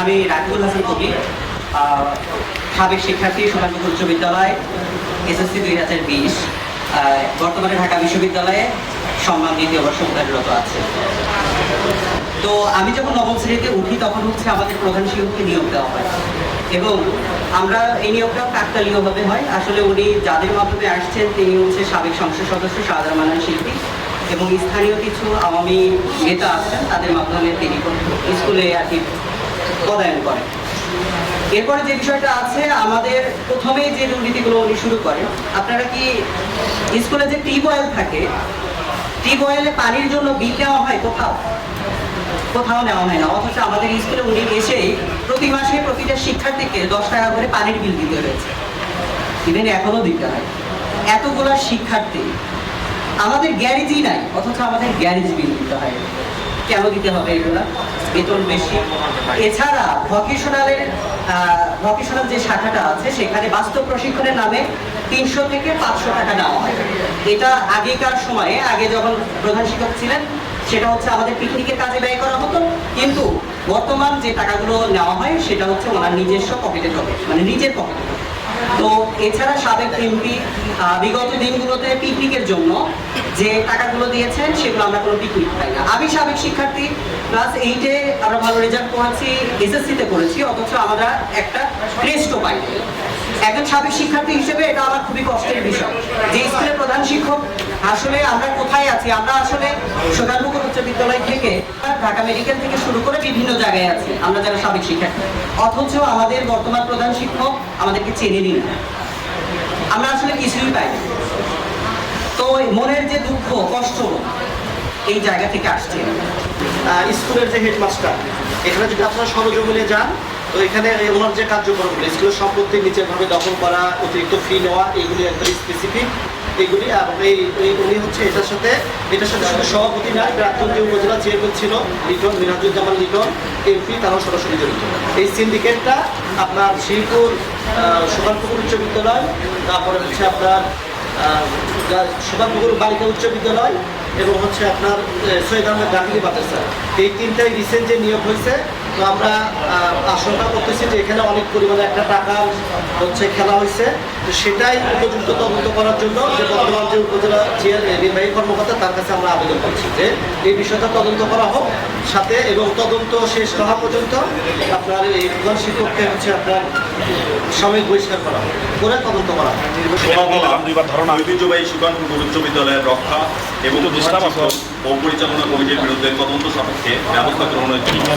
আমি রাকিবুল হাসান কবি সাবেক শিক্ষার্থী সুকান্তপুর উচ্চ বিদ্যালয়, এসএসসি দুই হাজার বিশ বর্তমানে ঢাকা বিশ্ববিদ্যালয়ে সম্মান দ্বিতীয় বর্ষ উদ্ধাররত আছে। তো আমি যখন নবম শ্রেণীতে উঠি, তখন হচ্ছে আমাদের প্রধান শিক্ষককে নিয়োগ দেওয়া হয়। এবং আমরা এই নিয়োগটাও কাকতালীয়ভাবে হয়। আসলে উনি যাদের মাধ্যমে আসছেন, তিনি হচ্ছে সাবেক সংসদ সদস্য শাহজাহান মানান শিল্পী এবং স্থানীয় কিছু আওয়ামী নেতা আছেন, তাদের মাধ্যমে তিনি স্কুলে আর কি পদায়ন করেন এরপরে যে বিষয়টা আছে, আমাদের প্রথমেই যে দুর্নীতিগুলো উনি শুরু করেন, আপনারা কি স্কুলে যে টিউবওয়েল থাকে টিউবওয়েলে পানির জন্য বিল নেওয়া হয় কোথাও? কোথাও নেওয়া হয় না, অথচ আমাদের স্কুলে উনি এসেই প্রতি মাসে প্রতিটা শিক্ষার্থীকে দশ টাকা করে পানির বিল দিতে হয়েছে। ইভেন এখনও দিতে হয়। এতগুলো শিক্ষার্থী। আমাদের গ্যারেজই নাই, অথচ আমাদের গ্যারেজ বিল দিতে হয়। কেন দিতে হবে এগুলা? বেতন বেশি। এছাড়া ভকেশনালের ভকেশনাল যে শাখাটা আছে, সেখানে বাস্তব প্রশিক্ষণের নামে তিনশো থেকে পাঁচশো টাকা নেওয়া হয়। এটা আগেকার সময়ে, আগে যখন প্রধান শিক্ষক ছিলেন, সেটা হচ্ছে আমাদের পিকনিকের কাজে ব্যয় করা হতো। কিন্তু বর্তমান যে টাকাগুলো নেওয়া হয়, সেটা হচ্ছে ওনার নিজস্ব পকেটে ঢোকে মানে নিজের পকেটে তো এছাড়া সাবেক এমপি বিগত দিনগুলোতে পিকনিকের জন্য যে টাকাগুলো দিয়েছেন, সেগুলো আমরা কোনো পিকনিক পাই না। আমি সাবেক শিক্ষার্থী, ক্লাস এইটে আমরা ভালো রেজাল্ট করেছি এসএসসিতে করেছি, অথচ আমরা একটা ক্রেস্টও পাই একজন সাবেক শিক্ষার্থী হিসেবে এটা আমার খুবই কষ্টের বিষয়। যে স্কুলের প্রধান শিক্ষক আসলে আমরা কোথায় আছি? আমরা আসলে সোনারপুকুর উচ্চ বিদ্যালয় থেকে ঢাকা মেডিকেল থেকে শুরু করে বিভিন্ন জায়গায় আছি। আমরা যারা সাবেক শিক্ষার্থী। অথচ আমাদের বর্তমান প্রধান শিক্ষক আমাদেরকে চেনেনি না। আমরা আসলে কিছুই পাই তো মনের যে দুঃখ, কষ্ট এই জায়গা থেকে আসছে। স্কুলের যে হেডমাস্টার, এখানে যদি আপনারা সরজমিনে যান, তো এখানে ওনার যে কার্যক্রমগুলো, স্কুলের সম্পত্তি নিচেরভাবে দখল করা, অতিরিক্ত ফি নেওয়া এগুলি একদম স্পেসিফিক এগুলি এবং এই উনি হচ্ছে এটার সাথে এটার সাথে শুধু সভাপতি না প্রাক্তন যে উপজেলা চেয়ারম্যান ছিল, লিটন, মিরাজুজ্জামান লিটন এমপি তারাও সরাসরি জড়িত। এই সিন্ডিকেটটা আপনার শিলপুর সুভানপুকুর উচ্চ বিদ্যালয়, তারপরে হচ্ছে আপনার সুভানপুকুর বালিকা উচ্চ বিদ্যালয় এবং হচ্ছে আপনার সৈয়দ আহমেদ ডাকিলি মাদ্রাসা এই তিনটাই রিসেন্ট যে নিয়োগ হয়েছে, তো আমরা আশঙ্কা করতেছি যে এখানে অনেক পরিমাণে একটা টাকা হচ্ছে খেলা হয়েছে। তো সেটাই উপযুক্ত তদন্ত করার জন্য যে বর্তমান যে উপজেলা নির্বাহী কর্মকর্তা, তার কাছে আমরা আবেদন করছি যে এই বিষয়টা তদন্ত করা হোক। সাথে এবং তদন্ত শেষ হওয়া পর্যন্ত আপনার এই প্রধান শিক্ষককে হচ্ছে আপনার সাময়িক বহিষ্কার করা হোক। করে তদন্ত করা ঐতিহ্যবাহী সুকানপুর উচ্চ বিদ্যালয়ের রক্ষা এবং ও পরিচালনা কমিটির বিরুদ্ধে তদন্ত সাপেক্ষে ব্যবস্থা গ্রহণের জন্য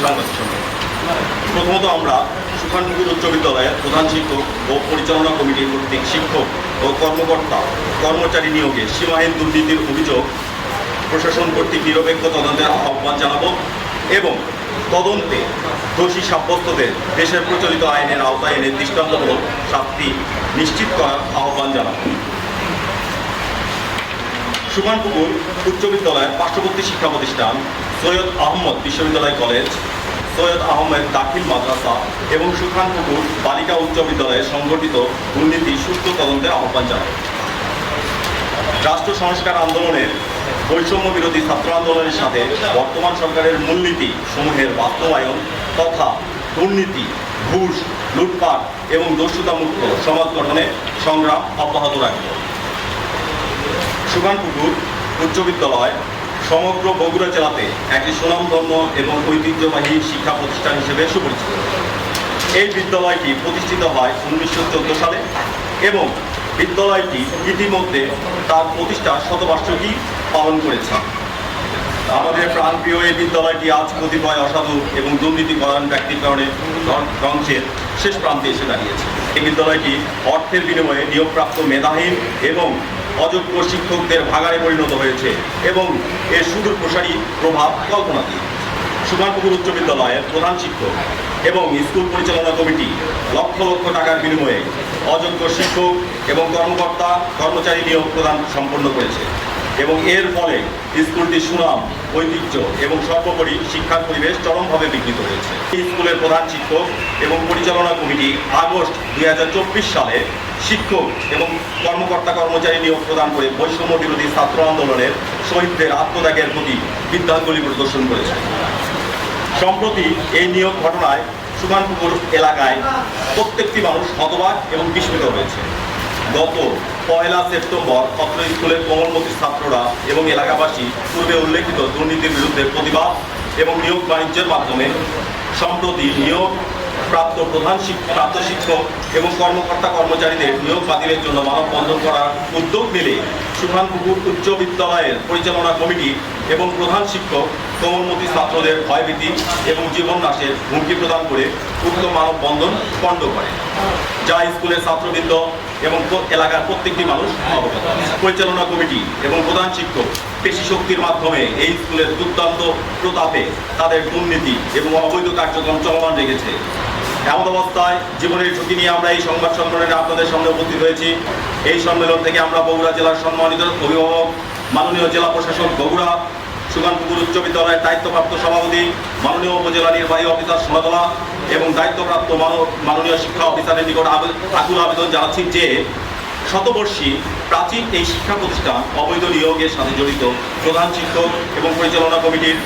প্রথমত আমরা সুখানপুকুর উচ্চ বিদ্যালয়ের প্রধান শিক্ষক ও পরিচালনা কমিটি কর্তৃক শিক্ষক ও কর্মকর্তা কর্মচারী নিয়োগে সীমাহীন দুর্নীতির অভিযোগ প্রশাসন কর্তৃক নিরপেক্ষ তদন্তের আহ্বান জানাব এবং তদন্তে দোষী সাব্যস্তদের দেশের প্রচলিত আইনের আওতায় এনে দৃষ্টান্তমূলক শাস্তি নিশ্চিত করার আহ্বান জানাব। সুমানপুকুর উচ্চ বিদ্যালয়ের পার্শ্ববর্তী শিক্ষা প্রতিষ্ঠান সৈয়দ আহমদ বিশ্ববিদ্যালয় কলেজ, সৈয়দ আহমেদ দাখিল মাদ্রাসা এবং সুখানপুকুর বালিকা উচ্চ বিদ্যালয়ে সংগঠিত দুর্নীতি সুস্থ তদন্তের আহ্বান জানায়। রাষ্ট্র সংস্কার আন্দোলনের বৈষম্য বিরোধী ছাত্র আন্দোলনের সাথে বর্তমান সরকারের মূলনীতি সমূহের বাস্তবায়ন তথা দুর্নীতি, ঘুষ, লুটপাট এবং দস্যুতামুক্ত সমাজ গঠনে সংগ্রাম অব্যাহত রাখবে সুগানপুকুর উচ্চ বিদ্যালয় সমগ্র বগুড়া জেলাতে একটি সুনামধন্য এবং ঐতিহ্যবাহী শিক্ষা প্রতিষ্ঠান হিসেবে সুপরিচিত। এই বিদ্যালয়টি প্রতিষ্ঠিত হয় উনিশশো চোদ্দ সালে এবং বিদ্যালয়টি ইতিমধ্যে তার প্রতিষ্ঠা শতবার্ষিকী পালন করেছে। আমাদের প্রাণপ্রিয় এই বিদ্যালয়টি আজ কতিপয় অসাধু এবং দুর্নীতি করান ব্যক্তির কারণে ধ্বংসের শেষ প্রান্তে এসে দাঁড়িয়েছে। এই বিদ্যালয়টি অর্থের বিনিময়ে নিয়োগপ্রাপ্ত মেধাহীন এবং অযোগ্য শিক্ষকদের ভাগাড়ে পরিণত হয়েছে এবং এর সুদূর প্রসারী প্রভাব কল্পনাতীত। সুভানপুকুর উচ্চ বিদ্যালয়ের প্রধান শিক্ষক এবং স্কুল পরিচালনা কমিটি লক্ষ লক্ষ টাকার বিনিময়ে অযোগ্য শিক্ষক এবং কর্মকর্তা, কর্মচারী নিয়োগ প্রদান সম্পন্ন করেছে এবং এর ফলে স্কুলটির সুনাম, ঐতিহ্য এবং সর্বোপরি শিক্ষার পরিবেশ চরমভাবে বিঘ্নিত হয়েছে। স্কুলের প্রধান শিক্ষক এবং পরিচালনা কমিটি আগস্ট দুই হাজার চব্বিশ সালে শিক্ষক এবং কর্মকর্তা কর্মচারী নিয়োগ প্রদান করে বৈষম্য বিরোধী ছাত্র আন্দোলনের শহীদদের আত্মত্যাগের প্রতি বিদ্যাঙ্গুলি প্রদর্শন করেছে। সম্প্রতি এই নিয়োগ ঘটনায় সুখানপুকুর এলাকায় প্রত্যেকটি মানুষ হতবাক এবং বিস্মিত হয়েছে। গত পয়লা সেপ্টেম্বর অত্র স্কুলের কোমলমতির ছাত্ররা এবং এলাকাবাসী পূর্বে উল্লেখিত দুর্নীতির বিরুদ্ধে প্রতিবাদ এবং নিয়োগ বাণিজ্যের মাধ্যমে সম্প্রতি নিয়োগ প্রাপ্ত প্রধান প্রাপ্ত শিক্ষক এবং কর্মকর্তা কর্মচারীদের নিয়োগ বাতিলের জন্য মানববন্ধন করার উদ্যোগ নিলে সুখানপুকুর উচ্চ বিদ্যালয়ের পরিচালনা কমিটি এবং প্রধান শিক্ষক, কোমলমতি ছাত্রদের ভয়ভীতি এবং জীবন নাশের হুমকি প্রদান করে উক্ত মানববন্ধন পণ্ড করে, যা স্কুলের ছাত্রবৃন্দ এবং এলাকার প্রত্যেকটি মানুষ অবগত। পরিচালনা কমিটি এবং প্রধান শিক্ষক পেশি শক্তির মাধ্যমে এই স্কুলের দুর্দান্ত প্রতাপে তাদের দুর্নীতি এবং অবৈধ কার্যক্রম চলমান রেখেছে। এমন অবস্থায় জীবনের ঝুঁকি নিয়ে আমরা এই সংবাদ সম্মেলনে আপনাদের সামনে উপস্থিত হয়েছি। এই সম্মেলন থেকে আমরা বগুড়া জেলার সম্মানিত অভিভাবক, মাননীয় জেলা প্রশাসক বগুড়া, সুগানপুকুর উচ্চ বিদ্যালয়ের দায়িত্বপ্রাপ্ত সভাপতি, মাননীয় উপজেলা নির্বাহী অফিসার সোনাতলা এবং দায়িত্বপ্রাপ্ত মাননীয় শিক্ষা অফিসারের নিকট আকুল আবেদন জানাচ্ছি যে শতবর্ষী প্রাচীন এই শিক্ষা প্রতিষ্ঠান অবৈধ নিয়োগের সাথে জড়িত প্রধান শিক্ষক এবং পরিচালনা কমিটির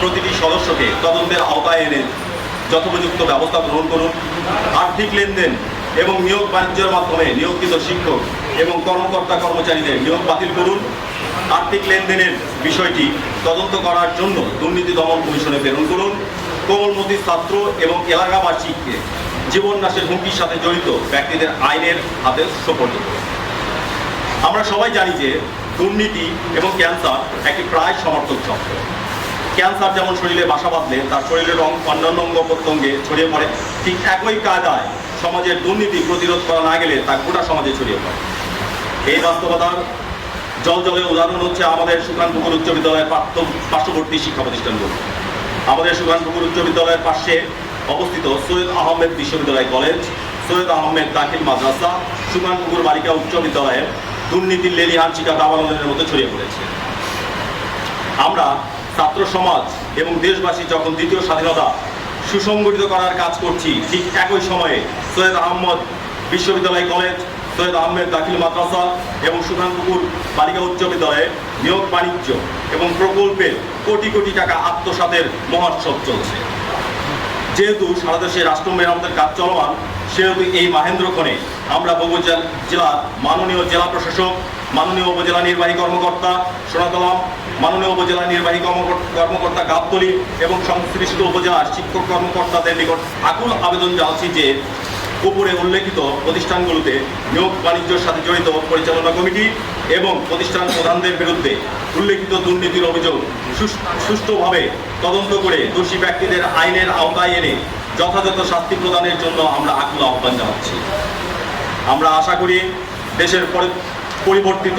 প্রতিটি সদস্যকে তদন্তের আওতায় এনে যথোপযুক্ত ব্যবস্থা গ্রহণ করুন। আর্থিক লেনদেন এবং নিয়োগ বাণিজ্যের মাধ্যমে নিয়োগকৃত শিক্ষক এবং কর্মকর্তা কর্মচারীদের নিয়োগ বাতিল করুন। আর্থিক লেনদেনের বিষয়টি তদন্ত করার জন্য দুর্নীতি দমন কমিশনে প্রেরণ করুন। কোমলমতি ছাত্র এবং এলাকাবাসীকে জীবন নাশের হুমকির সাথে জড়িত ব্যক্তিদের আইনের হাতে সোপর্দ করুন। আমরা সবাই জানি যে দুর্নীতি এবং ক্যান্সার একটি প্রায় সমর্থক শব্দ ক্যান্সার যেমন শরীরে বাসা বাঁধলে, তার শরীরের অং- অন্যান্য অঙ্গ প্রত্যঙ্গে ছড়িয়ে পড়ে, ঠিক একই কায়দায় সমাজের দুর্নীতি প্রতিরোধ করা না গেলে তা গোটা সমাজে ছড়িয়ে পড়ে। এই বাস্তবতার জল জলে উদাহরণ হচ্ছে আমাদের সুকানপুকুর উচ্চ বিদ্যালয়ের পার্শ্ববর্তী শিক্ষা প্রতিষ্ঠানগুলো। আমাদের সুকানপুকুর উচ্চ বিদ্যালয়ের পাশে অবস্থিত সৈয়দ আহমেদ বিশ্ববিদ্যালয় কলেজ, সৈয়দ আহমেদ দাখিল মাদ্রাসা সুকানপুকুর বালিকা উচ্চ বিদ্যালয়ের দুর্নীতির লেলিহান শিকা দাবানলের মধ্যে ছড়িয়ে পড়েছে। আমরা ছাত্র সমাজ এবং দেশবাসী যখন দ্বিতীয় স্বাধীনতা সুসংগঠিত করার কাজ করছি, ঠিক একই সময়ে সৈয়দ আহমদ বিশ্ববিদ্যালয় কলেজ, সৈয়দ আহমেদ দাখিল মাদ্রাসা এবং সুখানপুকুর বালিকা উচ্চ বিদ্যালয়ে নিয়োগ বাণিজ্য এবং প্রকল্পের কোটি কোটি টাকা আত্মসাতের মহোৎসব চলছে। যেহেতু সারা দেশে রাষ্ট্র মেরামতের কাজ চলমান, সেহেতু এই মাহেন্দ্রক্ষণে আমরা বগুড়া জেলার মাননীয় জেলা প্রশাসক মাননীয় উপজেলা নির্বাহী কর্মকর্তা সোনাতলাম, মাননীয় উপজেলা নির্বাহী কর্মকর্তা গাবতলী এবং সংশ্লিষ্ট উপজেলার শিক্ষক কর্মকর্তাদের নিকট আকুল আবেদন জানাচ্ছি যে উপরে উল্লেখিত প্রতিষ্ঠানগুলোতে নিয়োগ বাণিজ্যের সাথে জড়িত পরিচালনা কমিটি এবং প্রতিষ্ঠান প্রধানদের বিরুদ্ধে উল্লেখিত দুর্নীতির অভিযোগ সুষ্ঠুভাবে তদন্ত করে দোষী ব্যক্তিদের আইনের আওতায় এনে যথাযথ শাস্তি প্রদানের জন্য আমরা আকুল আহ্বান জানাচ্ছি। আমরা আশা করি দেশের পরিবর্তিত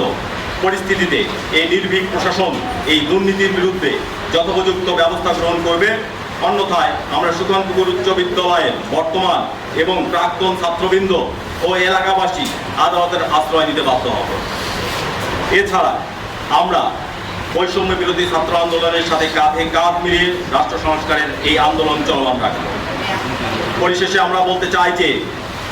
পরিস্থিতিতে এই নির্ভীক প্রশাসন, এই দুর্নীতির বিরুদ্ধে যথোপযুক্ত ব্যবস্থা গ্রহণ করবে। অন্যথায় আমরা সুকান্তপুর উচ্চ বিদ্যালয়ের বর্তমান এবং প্রাক্তন ছাত্রবৃন্দ ও এলাকাবাসী আদালতের আশ্রয় নিতে বাধ্য হব। এছাড়া আমরা বৈষম্য বিরোধী ছাত্র আন্দোলনের সাথে কাঁধে কাঁধ মিলিয়ে রাষ্ট্র সংস্কারের এই আন্দোলন চলমান রাখব। পরিশেষে আমরা বলতে চাই যে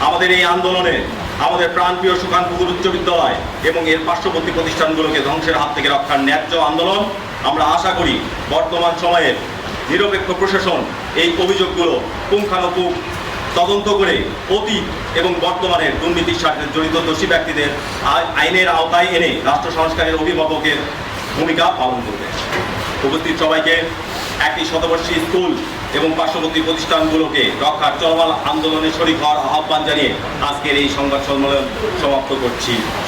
আমাদের এই আন্দোলনে আমাদের প্রাণপ্রিয় সুকানপুকুর উচ্চ বিদ্যালয় এবং এর পার্শ্ববর্তী প্রতিষ্ঠানগুলোকে ধ্বংসের হাত থেকে রক্ষার ন্যায্য আন্দোলন, আমরা আশা করি বর্তমান সময়ের নিরপেক্ষ প্রশাসন এই অভিযোগগুলো পুঙ্খানুপুঙ্খ তদন্ত করে অতীত এবং বর্তমানের দুর্নীতির সাথে জড়িত দোষী ব্যক্তিদের আই- আইনের আওতায় এনে রাষ্ট্র সংস্কারের অভিভাবকের ভূমিকা পালন করবে উপস্থিত সবাইকে একটি শতবর্ষী স্কুল এবং পার্শ্ববর্তী প্রতিষ্ঠানগুলোকে রক্ষার চলমান আন্দোলনে শরিক হওয়ার আহ্বান জানিয়ে আজকের এই সংবাদ সম্মেলন সমাপ্ত করছি।